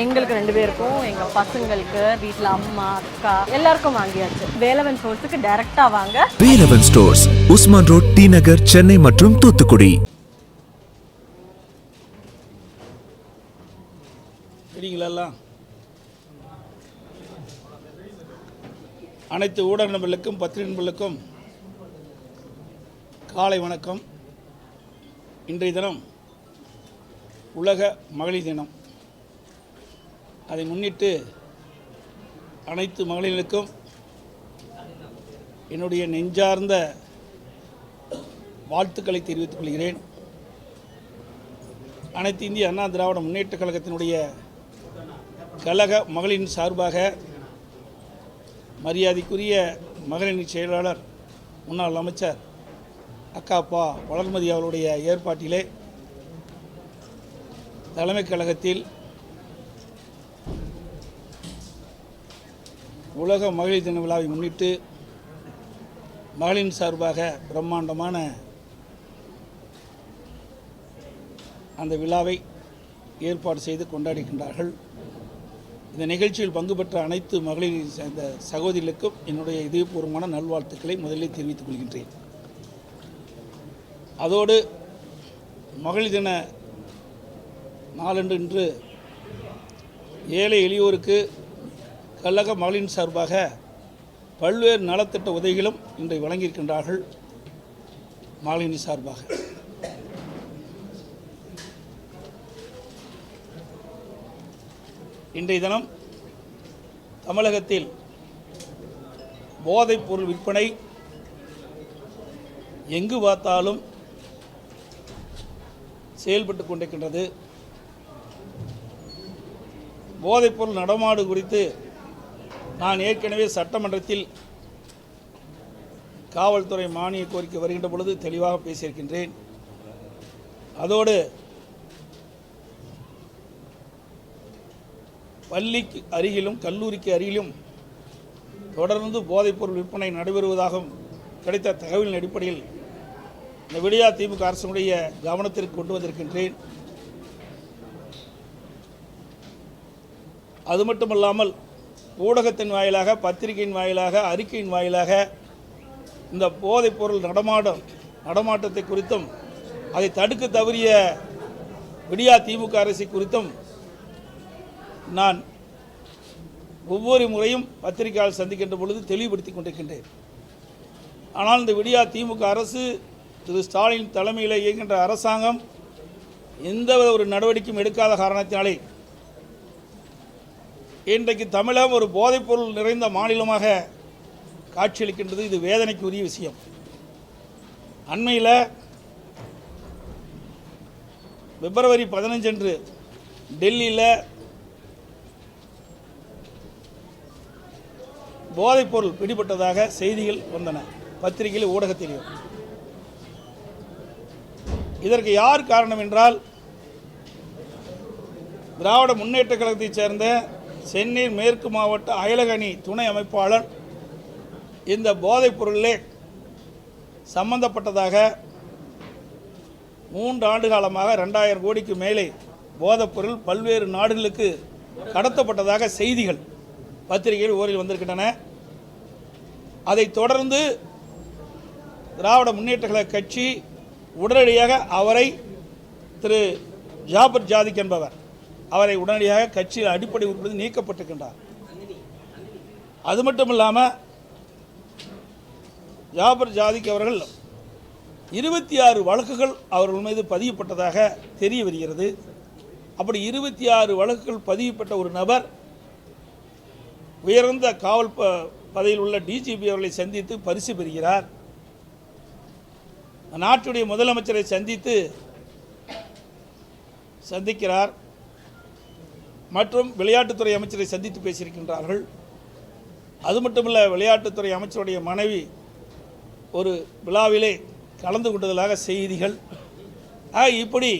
எங்களுக்கு ரெண்டு பேருக்கும் எங்க பசங்களுக்கு வீட்ல அம்மா அக்கா எல்லாருக்கும் வாங்கியாச்சு. வேலவன் சோர்ஸுக்கு டைரக்டா வாங்க. Velavan stores Usman road T Nagar Chennai மற்றும் தூத்துக்குடி. அனைத்து ஊடக நண்பர்களுக்கும் பத்திரிகை நண்பர்களுக்கும் காலை வணக்கம். இன்றைய தினம் உலக மகளிர் தினம். அதை முன்னிட்டு அனைத்து மகளிர்களுக்கும் என்னுடைய நெஞ்சார்ந்த வாழ்த்துக்களை தெரிவித்துக் கொள்கிறேன். அனைத்து இந்திய அண்ணா திராவிட முன்னேற்ற கழகத்தினுடைய கழக மகளிரின் சார்பாக மரியாதைக்குரிய மகளிரின் செயலாளர் முன்னாள் அமைச்சர் அக்காப்பா வளர்மதி அவருடைய ஏற்பாட்டிலே தலைமைக் கழகத்தில் உலக மகளிர் தின விழாவை முன்னிட்டு மகளின் சார்பாக பிரம்மாண்டமான அந்த விழாவை ஏற்பாடு செய்து கொண்டாடுகின்றார்கள். இந்த நிகழ்ச்சியில் பங்கு பெற்ற அனைத்து மகளிர் சேர்ந்த சகோதரிகளுக்கும் என்னுடைய இதயபூர்வமான நல்வாழ்த்துக்களை முதலில் தெரிவித்துக் கொள்கின்றேன். அதோடு மகளிர் தின நாளன்று இன்று ஏழை எளியோருக்கு கழக மகளிரின் சார்பாக பல்வேறு நலத்திட்ட உதவிகளும் இன்றை வழங்கியிருக்கின்றார்கள் மாலினி சார்பாக. இன்றைய தினம் தமிழகத்தில் போதைப் பொருள் விற்பனை எங்கு பார்த்தாலும் செயல்பட்டு கொண்டிருக்கின்றது. போதைப்பொருள் நடமாடு குறித்து நான் ஏற்கனவே சட்டமன்றத்தில் காவல்துறை மானிய கோரிக்கை வருகின்ற பொழுது தெளிவாக பேசியிருக்கின்றேன். அதோடு பள்ளிக்கு அருகிலும் கல்லூரிக்கு அருகிலும் தொடர்ந்து போதைப்பொருள் விற்பனை நடைபெறுவதாகவும் கிடைத்த தகவலின் அடிப்படையில் இந்த விடியா திமுக அரசுடைய கவனத்திற்கு கொண்டு வந்திருக்கின்றேன். அது மட்டுமல்லாமல் ஊடகத்தின் வாயிலாக பத்திரிகையின் வாயிலாக அறிக்கையின் வாயிலாக இந்த போதைப்பொருள் நடமாடும் நடமாட்டத்தை குறித்தும் அதை தடுக்க தவறிய விடியா திமுக அரசை குறித்தும் நான் ஒவ்வொரு முறையும் பத்திரிகையாளர் சந்திக்கின்ற பொழுது தெளிவுபடுத்தி கொண்டிருக்கின்றேன். ஆனால் இந்த விடியா திமுக அரசு திரு. ஸ்டாலின் தலைமையில் இயங்குகின்ற அரசாங்கம் எந்த ஒரு நடவடிக்கையும் எடுக்காத காரணத்தினாலே இன்றைக்கு தமிழகம் ஒரு போதைப்பொருள் நிறைந்த மாநிலமாக காட்சியளிக்கின்றது. இது வேதனைக்குரிய விஷயம். அண்மையில் பிப்ரவரி பதினஞ்சு அன்று டெல்லியில் போதைப்பொருள் பிடிபட்டதாக செய்திகள் வந்தன. பத்திரிகையில் ஊடகத்திலும் இதற்கு யார் காரணம் என்றால் திராவிட முன்னேற்ற கழகத்தைச் சேர்ந்த சென்னை மேற்கு மாவட்ட அயலகணி துணை அமைப்பாளர். இந்த போதைப் பொருளிலே சம்பந்தப்பட்டதாக மூன்று ஆண்டு காலமாக ரெண்டாயிரம் கோடிக்கு மேலே போதைப் பொருள் பல்வேறு நாடுகளுக்கு கடத்தப்பட்டதாக செய்திகள் பத்திரிகையில் ஓரில் வந்திருக்கின்றன. அதைத் தொடர்ந்து திராவிட முன்னேற்ற கழக கட்சி உடனடியாக அவரை திரு ஜாபர் ஜாதிக் என்பவர் அவரை உடனடியாக கட்சியில் அடிப்படை உறுப்பினர் நீக்கப்பட்டிருக்கின்றார். அது மட்டும் இல்லாமல் ஜாபர் ஜாதிக் அவர்கள் இருபத்தி ஆறு வழக்குகள் அவர்கள் மீது பதியப்பட்டதாக தெரிய வருகிறது. அப்படி இருபத்தி ஆறு வழக்குகள் பதியப்பட்ட ஒரு நபர் உயர்ந்த காவல் ப பதவியில் உள்ள டிஜிபி அவர்களை சந்தித்து பரிசு பெறுகிறார். நாட்டுடைய முதலமைச்சரை சந்தித்து சந்திக்கிறார். மற்றும் விளையாட்டுத்துறை அமைச்சரை சந்தித்து பேசியிருக்கின்றார்கள். அது மட்டுமல்ல விளையாட்டுத்துறை அமைச்சருடைய மனைவி ஒரு விழாவிலே கலந்து கொண்டதாக செய்திகள். ஆக இப்படி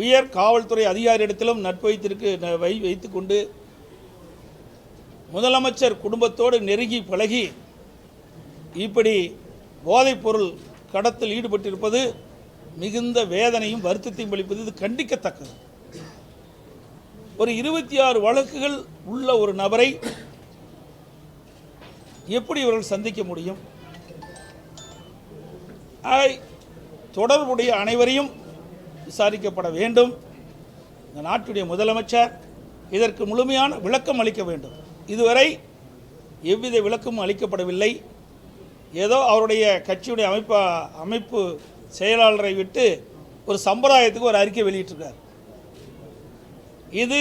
உயர் காவல்துறை அதிகாரியிடத்திலும் நட்பு வைத்திருக்கு வை வை வைத்துக்கொண்டு முதலமைச்சர் குடும்பத்தோடு நெருங்கி பழகி இப்படி போதைப்பொருள் கடத்தில் ஈடுபட்டிருப்பது மிகுந்த வேதனையும் வருத்தத்தையும் அளிப்பது இது கண்டிக்கத்தக்கது. ஒரு இருபத்தி ஆறு வழக்குகள் உள்ள ஒரு நபரை எப்படி இவர்கள் சந்திக்க முடியும்? தொடர்புடைய அனைவரையும் விசாரிக்கப்பட வேண்டும். இந்த நாட்டுடைய முதலமைச்சர் இதற்கு முழுமையான விளக்கம் அளிக்க வேண்டும். இதுவரை எவ்வித விளக்கமும் அளிக்கப்படவில்லை. ஏதோ அவருடைய கட்சியுடைய அமைப்பு அமைப்பு செயலாளரை விட்டு ஒரு சம்பிரதாயத்துக்கு ஒரு அறிக்கை வெளியிட்டிருக்கார். இது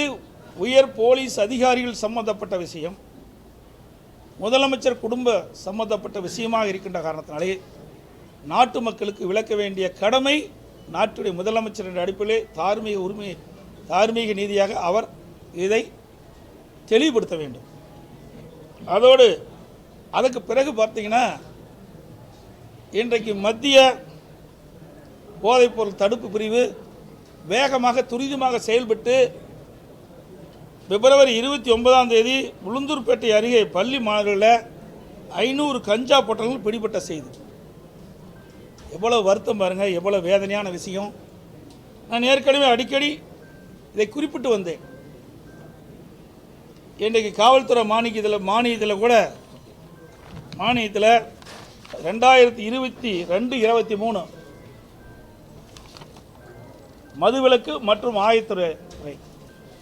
உயர் போலீஸ் அதிகாரிகள் சம்பந்தப்பட்ட விஷயம். முதலமைச்சர் குடும்ப சம்பந்தப்பட்ட விஷயமாக இருக்கின்ற காரணத்தினாலே நாட்டு மக்களுக்கு விளக்க வேண்டிய கடமை நாட்டுடைய முதலமைச்சர் என்ற அடிப்பிலே தார்மீக உரிமை தார்மீக நீதியாக அவர் இதை தெளிவுபடுத்த வேண்டும். அதோடு அதுக்கு பிறகு பார்த்தீங்கன்னா இன்றைக்கு மத்திய போதைப்பொருள் தடுப்பு பிரிவு வேகமாக துரிதமாக செயல்பட்டு பிப்ரவரி இருபத்தி ஒன்பதாம் தேதி உளுந்தூர்பேட்டை அருகே பள்ளி மாணவர்களில் ஐநூறு கஞ்சா பொட்டல்கள் பிடிபட்ட செய்தி. எவ்வளோ வருத்தம் பாருங்கள் எவ்வளோ வேதனையான விஷயம். நான் ஏற்கனவே அடிக்கடி இதை குறிப்பிட்டு வந்தேன். இன்றைக்கு காவல்துறை மானியத்தில் மானியத்தில் கூட மானியத்தில் ரெண்டாயிரத்தி இருபத்தி ரெண்டு இருபத்தி மூணு மதுவிலக்கு மற்றும் ஆயத்துறை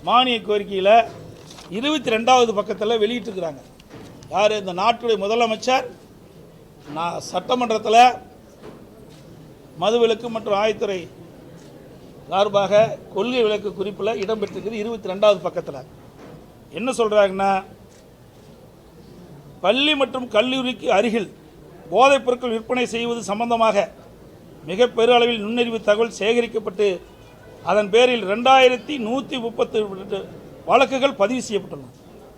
மானிய கோரிக்கையில் இருபத்தி ரெண்டாவது பக்கத்தில் வெளியிட்டிருக்கிறாங்க. யார்? இந்த நாட்டுடைய முதலமைச்சர். நான் சட்டமன்றத்தில் மதுவிலக்கு மற்றும் ஆயத்துறை சார்பாக கொள்கை விளக்கு குறிப்பில் இடம்பெற்றிருக்குது இருபத்தி ரெண்டாவது பக்கத்தில். என்ன சொல்கிறாங்கன்னா பள்ளி மற்றும் கல்லூரிக்கு அருகில் போதைப் பொருட்கள் விற்பனை செய்வது சம்பந்தமாக மிக பெரு அளவில் நுண்ணறிவு தகவல் சேகரிக்கப்பட்டு அதன் பேரில் ரெண்டாயிரத்தி நூற்றி முப்பத்தி வழக்குகள் பதிவு செய்யப்பட்டுள்ளன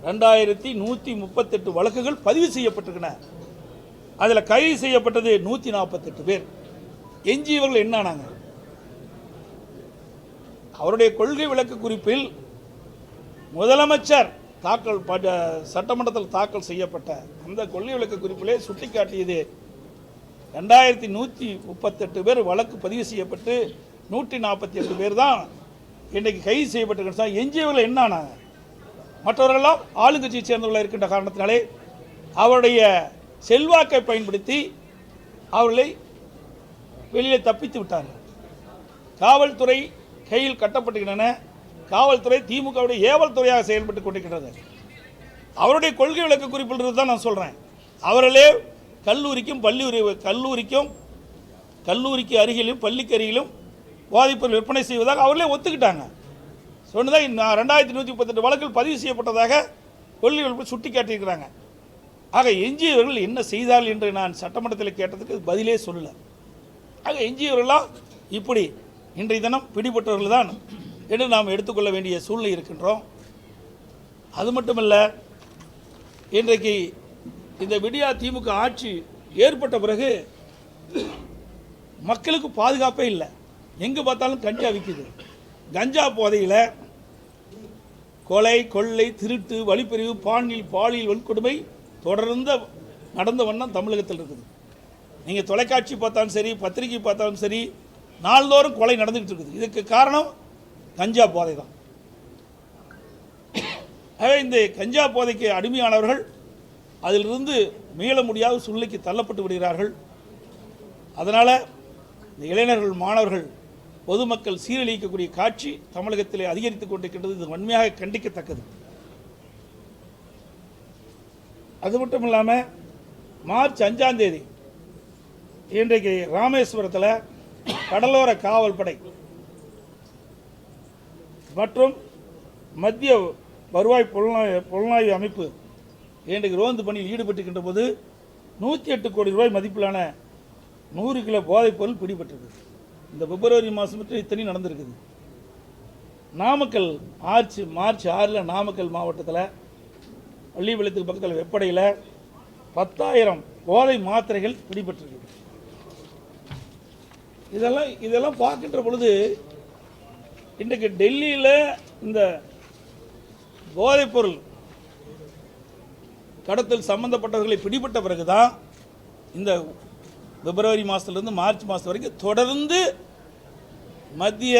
ரெண்டாயிரத்தி நூற்றி முப்பத்தெட்டு வழக்குகள் பதிவு செய்யப்பட்டிருக்கின. அதில் கைது செய்யப்பட்டது நூற்றி நாற்பத்தெட்டு பேர். எஞ்சியவர்கள் என்ன ஆனாங்க? அவருடைய கொள்கை விளக்கு குறிப்பில் முதலமைச்சர் தாக்கல் சட்டமன்றத்தில் தாக்கல் செய்யப்பட்ட அந்த கொள்கை விளக்கு குறிப்பிலே சுட்டிக்காட்டியது. ரெண்டாயிரத்தி நூற்றி முப்பத்தெட்டு பேர் வழக்கு பதிவு செய்யப்பட்டு நூற்றி நாற்பத்தி எட்டு பேர் தான் இன்றைக்கு கைது செய்யப்பட்டிருக்க எஞ்சியவர்கள் என்ன மற்றவர்களெல்லாம் ஆளுங்கட்சியை சேர்ந்தவர்களாக இருக்கின்ற காரணத்தினாலே அவருடைய செல்வாக்கை பயன்படுத்தி அவர்களை வெளியே தப்பித்து விட்டார்கள். காவல்துறை கையில் கட்டப்பட்டுகின்றன காவல்துறை திமுகவுடைய ஏவல் துறையாக செயல்பட்டு கொண்டிருக்கிறது அவருடைய கொள்கை விளக்க குறிப்பில் தான் நான் சொல்கிறேன் அவர்களே கல்லூரிக்கும் பள்ளி கல்லூரிக்கும் கல்லூரிக்கு அருகிலும் பள்ளிக்கு அருகிலும் போதைப்பொருள் விற்பனை செய்வதாக அவர்களே ஒத்துக்கிட்டாங்க. சொன்னதாக நான் ரெண்டாயிரத்தி நூற்றி முப்பத்தெட்டு வழக்கில் பதிவு செய்யப்பட்டதாக கொள்கை சுட்டி காட்டியிருக்கிறாங்க ஆக எஞ்சியவர்கள் என்ன செய்தார்கள் என்று நான் சட்டமன்றத்தில் கேட்டதுக்கு பதிலே சொல்லலை. ஆக எஞ்சியவர்களாக இப்படி இன்றைய தினம் பிடிபட்டவர்கள் தான் என்று நாம் எடுத்துக்கொள்ள வேண்டிய சூழ்நிலை இருக்கின்றோம். அது மட்டுமல்ல இன்றைக்கு இந்த விடியா திமுக ஆட்சி ஏற்பட்ட பிறகு மக்களுக்கு பாதுகாப்பே இல்லை. எங்கே பார்த்தாலும் கஞ்சா விற்கிது கஞ்சா போதையில் கொலை கொள்ளை திருட்டு வழிப்பறிவு பாலியல் பாலியல் வன்கொடுமை தொடர்ந்த நடந்த வண்ணம் தமிழகத்தில் இருக்குது. நீங்கள் தொலைக்காட்சி பார்த்தாலும் சரி பத்திரிகை பார்த்தாலும் சரி நாள்தோறும் கொலை நடந்துக்கிட்டு இருக்குது. இதுக்கு காரணம் கஞ்சா போதை தான். ஆகவே இந்த கஞ்சா போதைக்கு அடிமையானவர்கள் அதிலிருந்து மீள முடியாத சூழ்நிலைக்கு தள்ளப்பட்டு விடுகிறார்கள். அதனால் இந்த இளைஞர்கள் மாணவர்கள் பொதுமக்கள் சீரழிக்கக்கூடிய காட்சி தமிழகத்திலே அதிகரித்துக் கொண்டிருக்கின்றது. இது வன்மையாக கண்டிக்கத்தக்கது. அது மட்டும் இல்லாமல் மார்ச் அஞ்சாம் தேதி இன்றைக்கு ராமேஸ்வரத்தில் கடலோர காவல்படை மற்றும் மத்திய வருவாய் புலனாய்வு புலனாய்வு அமைப்பு இன்றைக்கு ரோந்து பணியில் ஈடுபட்டுக்கின்ற போது நூற்றி எட்டு கோடி ரூபாய் மதிப்பிலான நூறு கிலோ போதைப் பொருள் பிடிபட்டிருக்கு இந்த பிப்ரவரி மாதம் இத்தனையும் இத்தனை நடந்திருக்குது. நாமக்கல் மார்ச் மார்ச் ஆறில் நாமக்கல் மாவட்டத்தில் பள்ளிப்பாளையத்துக்கு பக்கத்தில் வெப்படையில் பத்தாயிரம் போதை மாத்திரைகள் பிடிபட்டிருக்கு. இதெல்லாம் இதெல்லாம் பார்க்கின்ற பொழுது இன்றைக்கு டெல்லியில் இந்த போதைப்பொருள் கடத்தல் சம்பந்தப்பட்டவர்களை பிடிபட்ட பிறகுதான் இந்த பிப்ரவரி மாதத்துலேருந்து மார்ச் மாதம் வரைக்கும் தொடர்ந்து மத்திய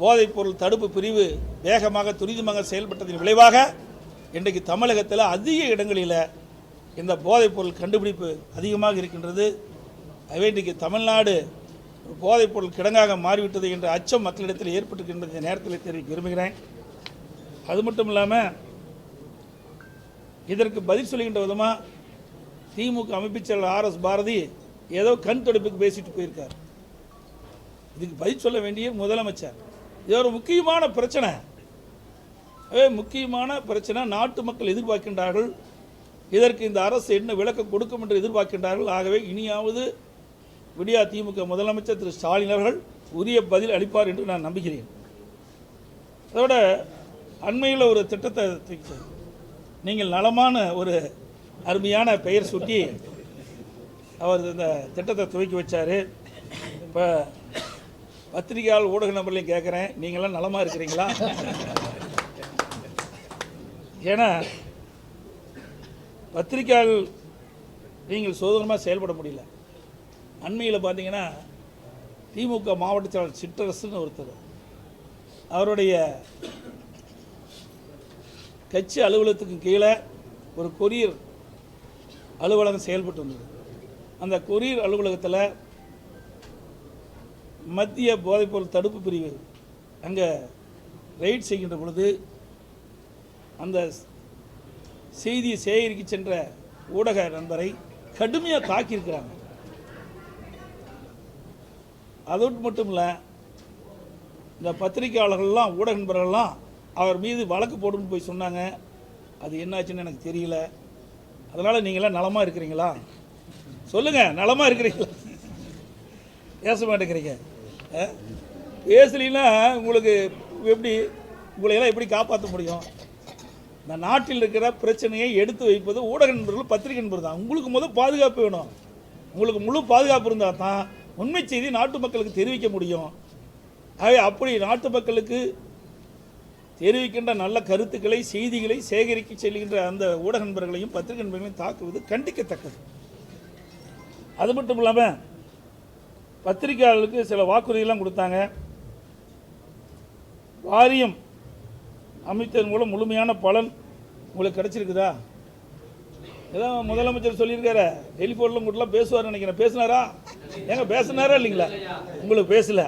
போதைப்பொருள் தடுப்பு பிரிவு வேகமாக துரிதமாக செயல்பட்டதன் விளைவாக இன்றைக்கு தமிழகத்தில் அதிக இடங்களில் இந்த போதைப்பொருள் கண்டுபிடிப்பு அதிகமாக இருக்கின்றது. அவை இன்றைக்கு தமிழ்நாடு ஒரு போதைப்பொருள் கிடங்காக மாறிவிட்டது என்ற அச்சம் மக்களிடத்தில் ஏற்பட்டிருக்கின்ற இந்த நேரத்தில் தெரிவிக்க விரும்புகிறேன். அது மட்டும் இல்லாமல் இதற்கு பதில் சொல்லுகின்ற விதமாக திமுக அமைப்புச் செயலர் ஆர் எஸ் பாரதி ஏதோ கண் துடைப்புக்கு பேசிட்டு போயிருக்கார். இதுக்கு பதில் சொல்ல வேண்டிய முதலமைச்சர். இது ஒரு முக்கியமான பிரச்சனை. அதே முக்கியமான பிரச்சனை. நாட்டு மக்கள் எதிர்பார்க்கின்றார்கள். இதற்கு இந்த அரசு என்ன விளக்கம் கொடுக்கும் என்று எதிர்பார்க்கின்றார்கள். ஆகவே இனியாவது விடியா திமுக முதலமைச்சர் திரு. ஸ்டாலின் அவர்கள் உரிய பதில் அளிப்பார் என்று நான் நம்புகிறேன். அதோட அண்மையில் ஒரு திட்டத்தை நீங்கள் நலமான ஒரு அருமையான பெயர் சுட்டி அவர் இந்த திட்டத்தை துவக்கி வச்சார். இப்போ பத்திரிகையால் ஊடக நபர்களையும் கேட்குறேன் நீங்களாம் நலமாக இருக்கிறீங்களா? ஏன்னா பத்திரிகையாளர் நீங்கள் சுதந்திரமாக செயல்பட முடியல. அண்மையில் பார்த்தீங்கன்னா திமுக மாவட்ட செயலாளர் சிற்றரசுன்னு ஒருத்தர். அவருடைய கட்சி அலுவலகத்துக்கு கீழே ஒரு கொரியர் அலுவலகம் செயல்பட்டு வந்தது. அந்த கொரியர் அலுவலகத்தில் மத்திய போதைப்பொருள் தடுப்பு பிரிவு அங்கே ரைட் செய்கின்ற பொழுது அந்த செய்தியை சேகரிக்க சென்ற ஊடக நண்பரை கடுமையாக தாக்கியிருக்கிறாங்க. அதோடு மட்டும் இல்லை இந்த பத்திரிகையாளர்கள்லாம் ஊடக நண்பர்கள்லாம் அவர் மீது வழக்கு போடுன்னு போய் சொன்னாங்க. அது என்னாச்சுன்னு எனக்கு தெரியல. அதனால் நீங்களாம் நலமாக இருக்கிறீங்களா? சொல்லுங்கள் நலமாக இருக்கிறீங்களா? பேச மாட்டேங்கிறீங்க ஆ? உங்களுக்கு எப்படி உங்களையெல்லாம் எப்படி காப்பாற்ற முடியும்? இந்த நாட்டில் இருக்கிற பிரச்சனையை எடுத்து வைப்பது ஊடக நண்பர்கள் பத்திரிகை நண்பர் தான். உங்களுக்கு முதல் பாதுகாப்பு வேணும். உங்களுக்கு முழு பாதுகாப்பு இருந்தால் தான் உண்மை செய்தி நாட்டு மக்களுக்கு தெரிவிக்க முடியும். ஆகவே அப்படி நாட்டு மக்களுக்கு தெரிவிக்கின்ற நல்ல கருத்துக்களை செய்திகளை சேகரிக்க செல்கின்ற அந்த ஊடக நண்பர்களையும் பத்திரிகை நண்பர்களையும் தாக்குவது கண்டிக்கத்தக்கது. அது மட்டும் இல்லாமல் பத்திரிகையாளர்களுக்கு சில வாக்குறுதிகள்லாம் கொடுத்தாங்க. வாரியம் அமைத்ததன் மூலம் முழுமையான பலன் உங்களுக்கு கிடைச்சிருக்குதா? ஏதோ முதலமைச்சர் சொல்லியிருக்காரு டெலிஃபோனில் உங்கள்கிட்டலாம் பேசுவார் நினைக்கிறேன். பேசினாரா? ஏங்க பேசினாரா இல்லைங்களா? உங்களுக்கு பேசல.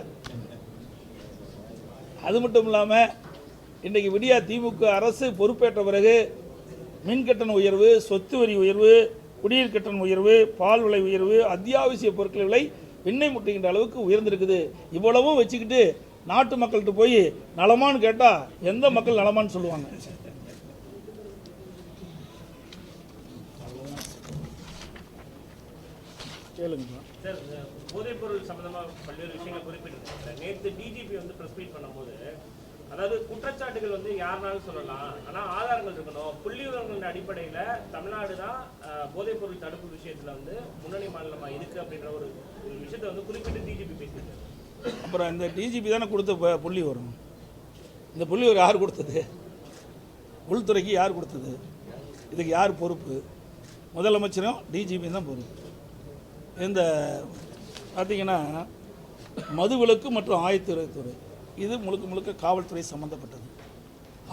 அது மட்டும் இல்லாமல் இன்றைக்கு விடியா திமுக அரசு பொறுப்பேற்ற பிறகு மின் கட்டண உயர்வு சொத்து வரி உயர்வு குடிநீர் கட்டண உயர்வு பால் விலை உயர்வு அத்தியாவசிய பொருட்கள் விலை விண்ணை முட்டுகின்ற அளவுக்கு உயர்ந்திருக்குது. இவ்வளவும் வச்சுக்கிட்டு நாட்டு மக்கள்கிட்ட போய் நலமான்னு கேட்டால் எந்த மக்கள் நலமான்னு சொல்லுவாங்க? கேளுங்க சார் இந்த போதைப்பொருள் சம்பந்தமா பல்வேறு விஷயங்கள் குறிப்பிட்டிருக்காங்க நேற்று டிஜிபி வந்து ப்ரெஸ் மீட் பண்ணும்போது அதாவது குற்றச்சாட்டுகள் வந்து யாருனாலும் சொல்லலாம். ஆனால் ஆதாரங்கள் இருக்கணும். புள்ளி விவரங்களின் அடிப்படையில் தமிழ்நாடு தான் அஹ், போதைப்பொருள் தடுப்பு விஷயத்தில் வந்து முன்னணி மாநிலமாக இருக்குது அப்படின்ற ஒரு ஒரு விஷயத்தை வந்து குறிப்பிட்டு டிஜிபி பேசியிருக்காரு. அப்புறம் இந்த டிஜிபி தானே கொடுத்த ப- புள்ளி வரும் இந்த புள்ளி ஒரு யார் கொடுத்தது? உள்துறைக்கு யார் கொடுத்தது? இதுக்கு யார் பொறுப்பு? முதலமைச்சரும் டிஜிபி தான் பொறுப்பு. இந்த பார்த்தீங்கன்னா மதுவிலக்கு மற்றும் ஆயத்துறைத்துறை இது முழுக்க முழுக்க காவல்துறை சம்மந்தப்பட்டது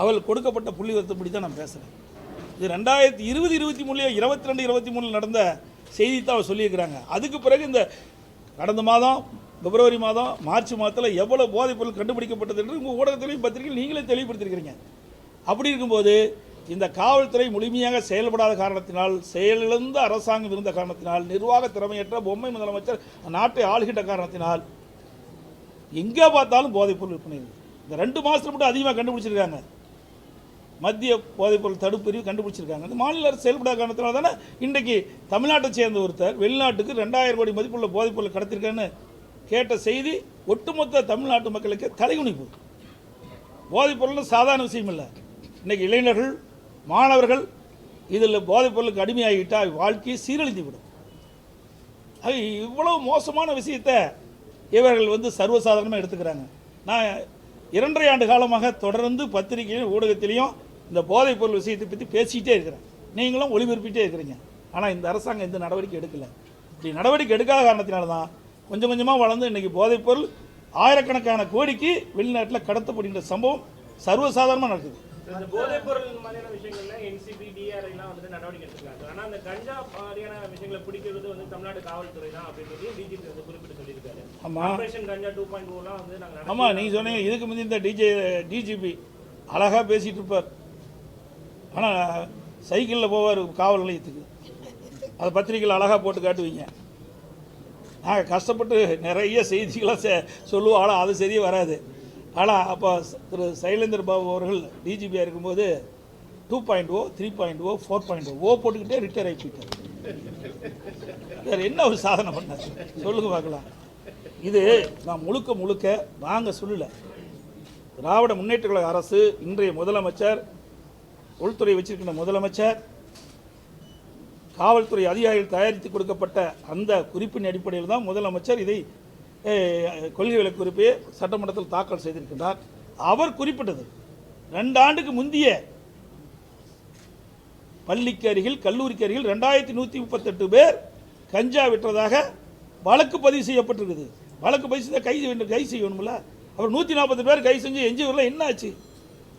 அவள் கொடுக்கப்பட்ட புள்ளி வருத்தப்படி தான் நான் பேசுகிறேன் இது ரெண்டாயிரத்தி இருபது இருபத்தி மூணுல இருபத்தி ரெண்டு இருபத்தி மூணில் நடந்த செய்தி தான் அவர் சொல்லியிருக்கிறாங்க. அதுக்கு பிறகு இந்த கடந்த மாதம் பிப்ரவரி மாதம் மார்ச் மாதத்தில் எவ்வளோ போதைப் பொருள் கண்டுபிடிக்கப்பட்டது என்று உங்கள் ஊடகத்திலையும் பத்திரிகையில் நீங்களே தெளிவுபடுத்திருக்கிறீங்க. அப்படி இருக்கும்போது இந்த காவல்துறை முழுமையாக செயல்படாத காரணத்தினால் செயலிழந்த அரசாங்கம் இருந்த காரணத்தினால் நிர்வாக திறமையற்ற பொம்மை முதலமைச்சர் நாட்டை ஆளுகின்ற காரணத்தினால் எங்கே பார்த்தாலும் போதைப்பொருள் விற்பனை இருக்குது. இந்த ரெண்டு மாதத்துல மட்டும் அதிகமாக கண்டுபிடிச்சிருக்காங்க. மத்திய போதைப்பொருள் தடுப்பு பிரிவு கண்டுபிடிச்சிருக்காங்க. அந்த மாநில அரசு செயல்படாத காரணத்தினால தானே இன்றைக்கு தமிழ்நாட்டை சேர்ந்த ஒருத்தர் வெளிநாட்டுக்கு ரெண்டாயிரம் கோடி மதிப்புள்ள போதைப்பொருள் கடத்திருக்கேன்னு கேட்ட செய்தி ஒட்டுமொத்த தமிழ்நாட்டு மக்களுக்கு தலைகுனிப்பு. போதைப்பொருள்னு சாதாரண விஷயம் இல்லை. இன்றைக்கி இளைஞர்கள் மாணவர்கள் இதில் போதைப்பொருளுக்கு அடிமையாகிட்டால் வாழ்க்கையை சீரழிந்து விடும் அது இவ்வளவு மோசமான விஷயத்தை இவர்கள் வந்து சர்வசாதாரணமாக எடுத்துக்கிறாங்க. நான் இரண்டரை ஆண்டு காலமாக தொடர்ந்து பத்திரிகையிலும் ஊடகத்திலையும் இந்த போதைப் பொருள் விஷயத்தை பற்றி பேசிக்கிட்டே இருக்கிறேன். நீங்களும் ஒளிபரப்பிட்டே இருக்கிறீங்க. ஆனால் இந்த அரசாங்கம் எந்த நடவடிக்கை எடுக்கலை. இப்படி நடவடிக்கை எடுக்காத காரணத்தினால தான் கொஞ்சம் கொஞ்சமாக வளர்ந்து இன்றைக்கி போதைப் பொருள் ஆயிரக்கணக்கான கோடிக்கு வெளிநாட்டில் கடத்தப்படுகின்ற சம்பவம் சர்வசாதாரணமாக நடக்குது. இந்த மாதிரியான நடவடிக்கை நடத்தி- ஆமாம் நீங்கள் சொன்னீங்க இதுக்கு முந்தி இந்த டிஜே டிஜிபி அழகாக பேசிகிட்டு இருப்பார். ஆனால் சைக்கிளில் போவார் காவல் நிலையத்துக்கு. அதை பத்திரிக்கையில் அழகாக போட்டு காட்டுவீங்க. நாங்கள் கஷ்டப்பட்டு நிறைய செய்திகளை செ சொல்லுவோம். ஆனால் அது சரியே வராது. ஆனால் அப்போ திரு சைலேந்தர் பாபு அவர்கள் டிஜிபியாக இருக்கும்போது two point O three point O four point O O போட்டுக்கிட்டே ரிட்டையர் ஆகி போயிட்டார். வேறு என்ன ஒரு சாதனை பண்ணார்? சொல்லுங்க பார்க்கலாம். இது நான் முழுக்க முழுக்க நாங்கள் சொல்லலை. திராவிட முன்னேற்ற கழக அரசு இன்றைய முதலமைச்சர் உள்துறை வச்சிருக்கின்ற முதலமைச்சர் காவல்துறை அதிகாரிகள் தயாரித்து கொடுக்கப்பட்ட அந்த குறிப்பின் அடிப்படையில் தான் முதலமைச்சர் இதை கொள்கை விலை குறிப்பை சட்டமன்றத்தில் தாக்கல் செய்திருக்கின்றார். அவர் குறிப்பிட்டது ரெண்டு ஆண்டுக்கு முந்தைய பள்ளிக்கு அருகில் கல்லூரிக்கு அருகில் ரெண்டாயிரத்தி நூற்றி முப்பத்தெட்டு பேர் கஞ்சா விற்றதாக வழக்கு பதிவு செய்யப்பட்டிருக்குது. வழக்கு செய்தால் கை வேண்டும் கை செய்யணும்ல. அவர் நூற்றி நாற்பது பேர் கை செஞ்சு எஞ்சியவரில் என்ன ஆச்சு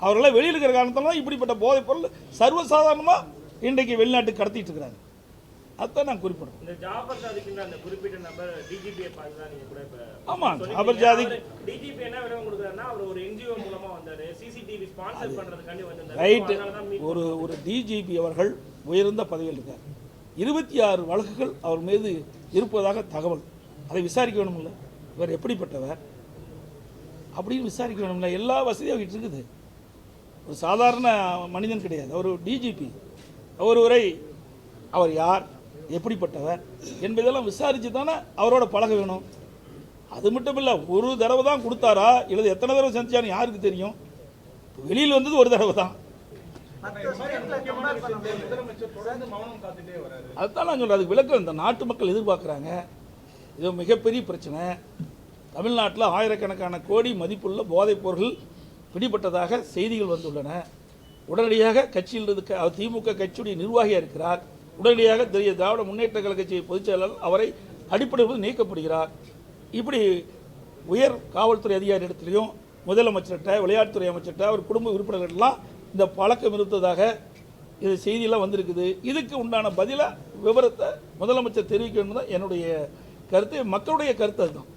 அவர்களாம் வெளியில் இருக்கிற காரணத்தால தான் இப்படிப்பட்ட போதைப் பொருள் சர்வசாதாரணமாக இன்றைக்கு வெளிநாட்டுக்கு கடத்திட்டு இருக்கிறாங்க. அதுதான் நான் குறிப்பிடுறேன் இந்த ஜாபர் சாதிக்கின்ற அந்த குறிப்பிட்ட நபர் டிஜிபியை பார்த்து தான் நீங்க கூட இப்ப ஆமா, சொன்னீங்க. ஜாபர் சாதிக். அவரு டிஜிபி என்ன விவரம் கொடுக்குறாருன்னா அவர் ஒரு என்ஜிஓ மூலமா வந்தாரு. சிசிடிவி ஸ்பான்சர் பண்றதுக்காண்டி வந்திருந்தாரு. ரைட்டு. தான் ஒரு ஒரு டிஜிபி அவர்கள் உயர்ந்த பதவியில் இருக்கார். இருபத்தி ஆறு வழக்குகள் அவர் மீது இருப்பதாக தகவல். அதை விசாரிக்க வேணும்ல இவர் எப்படிப்பட்டவர்? அப்படின்னு விசாரிக்க வேணும்ல எல்லா வசதியும் அவர்கிட்ட இருக்குது. ஒரு சாதாரண மனிதன் கிடையாது. அவர் டிஜிபி ஒருவரை அவர் யார் எப்படிப்பட்டவர் என்பதெல்லாம் விசாரித்து தானே அவரோட பழக வேணும். அது மட்டும் இல்லை ஒரு தடவை தான் கொடுத்தாரா? இல்லை எத்தனை தடவை செஞ்சான்னு யாருக்கு தெரியும்? வெளியில் வந்தது ஒரு தடவை தான். அதுதான் நான் சொல்கிறேன் அதுக்கு விளக்கம் இந்த நாட்டு மக்கள் எதிர்பார்க்குறாங்க. இது மிகப்பெரிய பிரச்சனை. தமிழ்நாட்டில் ஆயிரக்கணக்கான கோடி மதிப்புள்ள போதைப் பொருள் பிடிபட்டதாக செய்திகள் வந்துள்ளன. உடனடியாக கட்சியில் இருக்க அவர் திமுக கட்சியுடைய நிர்வாகியாக இருக்கிறார். உடனடியாக தெரிய திராவிட முன்னேற்ற கழக கட்சி பொதுச் செயலாளர் அவரை அடிப்படையில் நீக்கப்படுகிறார். இப்படி உயர் காவல்துறை அதிகாரி இடத்துலையும் முதலமைச்சர்கிட்ட விளையாட்டுத்துறை அமைச்சர்கிட்ட அவர் குடும்ப உறுப்பினர்கள்லாம் இந்த பழக்கம் இருந்ததாக இது செய்தியெல்லாம் வந்திருக்குது. இதுக்கு உண்டான பதிலாக விவரத்தை முதலமைச்சர் தெரிவிக்கணும் தான் என்னுடைய கருத்து மக்களுடைய கருத்து அதுதான்.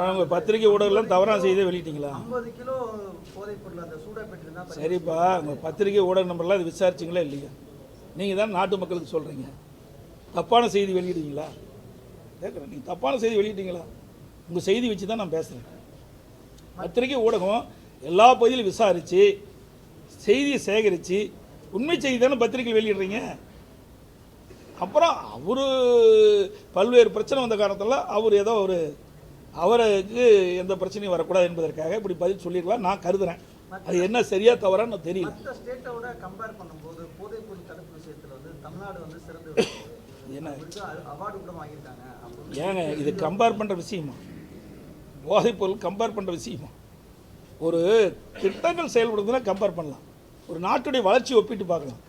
அவங்க பத்திரிகை ஊடகம்லாம் தவறான செய்தியை வெளியிட்டீங்களா? சரிப்பா உங்கள் பத்திரிகை ஊடக நம்பர்லாம் இது விசாரிச்சிங்களா இல்லையா? நீங்கள் தான் நாட்டு மக்களுக்கு சொல்கிறீங்க தப்பான செய்தி வெளியிடுவீங்களா கேட்குறேன் நீங்கள் தப்பான செய்தி வெளியிட்டீங்களா? உங்கள் செய்தி வச்சு தான் நான் பேசுகிறேன் பத்திரிகை ஊடகம் எல்லா பகுதியிலும் விசாரித்து செய்தியை சேகரித்து உண்மை செய்தி தானே பத்திரிகை வெளியிடுறீங்க? அப்புறம் அவர் பல்வேறு பிரச்சனை வந்த காரணத்தில் அவர் ஏதோ ஒரு அவருக்கு எந்த பிரச்சனையும் வரக்கூடாது என்பதற்காக இப்படி பதில் சொல்லியிருக்கலாம். நான் கருதுறேன். அது என்ன சரியா தவறான்னு தெரியல. ஸ்டேட்டோட கம்பேர் பண்ணும்போது போதைப் பொருள் தடுப்பு விஷயத்துல வந்து தமிழ்நாடு வந்து சிறந்து என்ன? அவார்டு கூட வாங்கியிருக்காங்க. அப்படின்னு ஏங்க இது கம்பேர் பண்ணுற விஷயமா? போதைப் பொருள் கம்பேர் பண்ணுற விஷயமா? ஒரு திட்டங்கள் செயல்படுறதுனா கம்பேர் பண்ணலாம். ஒரு நாட்டுடைய வளர்ச்சி ஒப்பிட்டு பார்க்கலாம்.